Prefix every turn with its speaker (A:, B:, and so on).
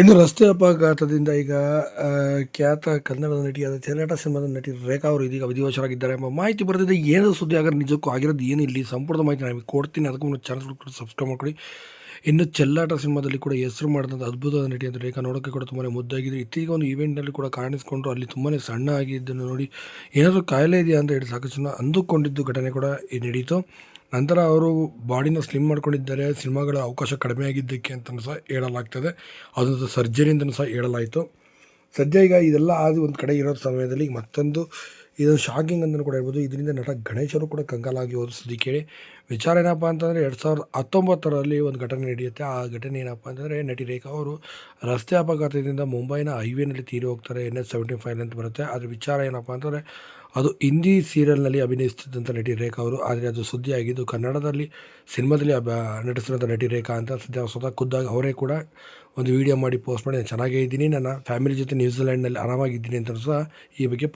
A: ಇನ್ನು ರಸ್ತೆ ಅಪಘಾತದಿಂದ ಈಗ ಖ್ಯಾತ ಕನ್ನಡದ ನಟಿಯಾದ ಚೆನ್ನಟ ಸಿನಿಮಾದ ನಟಿ ರೇಖಾ ಅವರು ಇದೀಗ ವಿಧಿವಶರಾಗಿದ್ದಾರೆ ಎಂಬ ಮಾಹಿತಿ ಬರೆದಿದೆ. ಏನದು ಸುದ್ದಿ ಆಗ ನಿಜಕ್ಕೂ ಆಗಿರೋದು ಏನು ಇಲ್ಲಿ ಸಂಪೂರ್ಣ ಮಾಹಿತಿ ನಾನು ಕೊಡ್ತೀನಿ. ಅದಕ್ಕೂ ಮುನ್ನ ಚಾನಲ್ ಕೂಡ ಸಬ್ಸ್ಕ್ರೈಬ್ ಮಾಡ್ಕೊಳ್ಳಿ. ಇನ್ನು ಚೆಲ್ಲಾಟ ಸಿನಿಮಾದಲ್ಲಿ ಕೂಡ ಹೆಸರು ಮಾಡಿದಂಥ ಅದ್ಭುತವಾದ ನಟಿ ಅಂತ ರೇಖಾ ನೋಡೋಕ್ಕೆ ಕೂಡ ತುಂಬಾ ಮುದ್ದಾಗಿದೆ. ಇತ್ತೀಗ ಒಂದು ಈವೆಂಟ್ನಲ್ಲಿ ಕೂಡ ಕಾಣಿಸ್ಕೊಂಡ್ರು. ಅಲ್ಲಿ ತುಂಬಾ ಸಣ್ಣ ಆಗಿದ್ದನ್ನು ನೋಡಿ ಏನಾದರೂ ಕಾಯಿಲೆ ಇದೆಯಾ ಅಂತ ಹೇಳಿ ಸಾಕಷ್ಟು ಅಂದುಕೊಂಡಿದ್ದು ಘಟನೆ ಕೂಡ ಈ ನಡೀತು. ನಂತರ ಅವರು ಬಾಡಿನ ಸ್ಲಿಮ್ ಮಾಡ್ಕೊಂಡಿದ್ದಾರೆ, ಸಿನಿಮಾಗಳ ಅವಕಾಶ ಕಡಿಮೆ ಆಗಿದ್ದಕ್ಕೆ ಅಂತಲೂ ಸಹ ಹೇಳಲಾಗ್ತದೆ. ಅದೊಂದು ಸರ್ಜರಿಯಿಂದಲೂ ಸಹ ಹೇಳಲಾಯಿತು. ಸದ್ಯ ಈಗ ಇದೆಲ್ಲ ಆದ ಒಂದು ಕಡೆ ಇರೋ ಸಮಯದಲ್ಲಿ ಮತ್ತೊಂದು ಇದೊಂದು ಶಾಕಿಂಗ್ ಅಂತಲೂ ಕೂಡ ಹೇಳ್ಬೋದು. ಇದರಿಂದ ನಟ ಗಣೇಶರು ಕೂಡ ಕಂಗಾಲಾಗಿ ಹೋದ ಸುದ್ದಿ ಕೇಳಿ. ವಿಚಾರ ಏನಪ್ಪ ಅಂತಂದರೆ ಎರಡು ಸಾವಿರದ ಹತ್ತೊಂಬತ್ತರಲ್ಲಿ ಒಂದು ಘಟನೆ ನಡೆಯುತ್ತೆ. ಆ ಘಟನೆ ಏನಪ್ಪ ಅಂತಂದರೆ ನಟಿ ರೇಖಾ ಅವರು ರಸ್ತೆ ಅಪಘಾತದಿಂದ ಮುಂಬೈನ ಹೈವೇನಲ್ಲಿ ತೀರಿ ಹೋಗ್ತಾರೆ. ಎನ್ ಎಸ್ ಸೆವೆಂಟಿ ಫೈವ್ ಅಂತ ಬರುತ್ತೆ. ಅದ್ರ ವಿಚಾರ ಏನಪ್ಪ ಅಂತಂದರೆ ಅದು ಹಿಂದಿ ಸೀರಿಯಲ್ನಲ್ಲಿ ಅಭಿನಯಿಸ್ತಿದ್ದಂಥ ನಟಿ ರೇಖಾ ಅವರು. ಆದರೆ ಅದು ಸುದ್ದಿ ಆಗಿದ್ದು ಕನ್ನಡದಲ್ಲಿ ಸಿನಿಮಾದಲ್ಲಿ ಅಭ ನಟಿಸಿದಂಥ ನಟಿ ರೇಖಾ ಅಂತ ಸದ್ಯ ಸ್ವತಃ ಖುದ್ದಾಗಿ ಅವರೇ ಕೂಡ ಒಂದು ವಿಡಿಯೋ ಮಾಡಿ ಪೋಸ್ಟ್ ಮಾಡಿ ನಾನು ಚೆನ್ನಾಗೇ ಇದ್ದೀನಿ. ನನ್ನ ಫ್ಯಾಮಿಲಿ ಜೊತೆ ನ್ಯೂಜಿಲೆಂಡ್ನಲ್ಲಿ ಆರಾಮಾಗಿದ್ದೀನಿ ಅಂತ ಸಹ ಈ ಬಗ್ಗೆ